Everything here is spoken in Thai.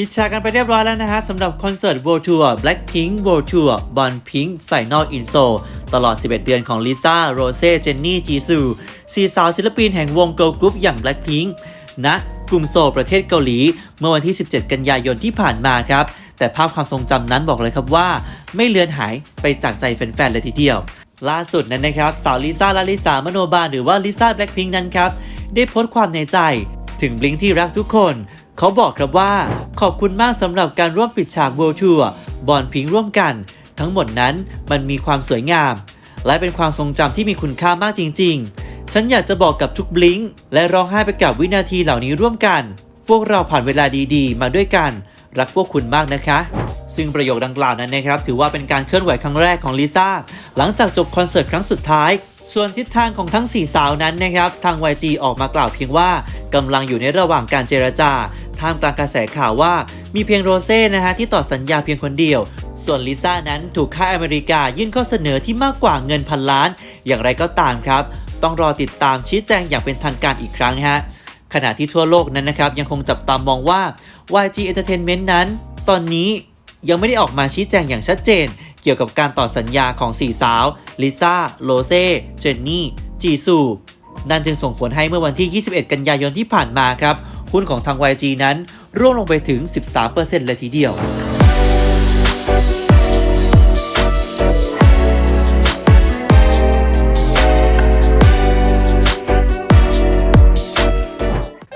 ปิดฉากกันไปเรียบร้อยแล้วนะฮะสำหรับคอนเสิร์ต World Tour Blackpink World Tour Bon Pink Final in Seoul ตลอด 11 เดือนของลิซ่าโรเซ่เจนนี่จีซูสี่สาวศิลปินแห่งวงเกิร์ลกรุ๊ปอย่าง Blackpink ณกรุงโซลประเทศเกาหลี เมื่อวันที่ 17 กันยายนที่ผ่านมาครับ แต่ภาพความทรงจำนั้นบอกเลยครับว่า ไม่เลือนหายไปจากใจแฟนๆเลยทีเดียว ล่าสุดนั้นนะครับ สาวลิซ่าลาลิสามโนบาลหรือว่าลิซ่าแบล็คพิงนั้นครับ ได้โพสต์ความในใจ ถึงบลิงที่รักทุกคน เขาบอกครับว่า ขอบคุณมากสำหรับการร่วมปิดฉาก World Tour บอลพิงร่วมกัน ทั้งหมดนั้นมันมีความสวยงาม และเป็นความทรงจำที่มีคุณค่ามากจริง ๆ ฉันอยากจะบอกกับทุกบลิงและร้องไห้ไปกับวินาทีเหล่านี้ร่วมกัน พวกเราผ่านเวลาดีๆ มาด้วยกัน รักพวกคุณมากนะคะซึ่งประโยคดังกล่าวนั้นนะครับ ถือว่าเป็นการเคลื่อนไหวครั้งแรกของลิซ่า หลังจากจบคอนเสิร์ตครั้งสุดท้าย ส่วนทิศทางของทั้ง 4 สาวนั้นนะครับ ทาง YG ออกมากล่าวเพียงว่ากำลังอยู่ในระหว่างการเจรจา ท่ามกลางกระแสข่าวว่ามีเพียงโรเซ่นะฮะที่ต่อสัญญาเพียงคนเดียว ส่วนลิซ่านั้นถูกค่ายอเมริกายื่นข้อเสนอที่มากกว่าเงินพันล้าน อย่างไรก็ตามครับ ต้องรอติดตามชี้แจงอย่างเป็นทางการอีกครั้งฮะขณะที่ทั่วโลกนั้นนะครับยังคงจับตามองว่า YG Entertainment นั้น ตอนนี้ยังไม่ได้ออกมาชี้แจงอย่างชัดเจน กี่ยวกับการต่อสัญญาของสี่สาวลิซ่าโรเซ่เจนนี่จีซูนั่นจึงส่งผลให้เมื่อวันที่ 21 กันยายนที่ผ่านมาครับ หุ้นของทาง YG นั้นร่วงลงไปถึง 13%เลยทีเดียว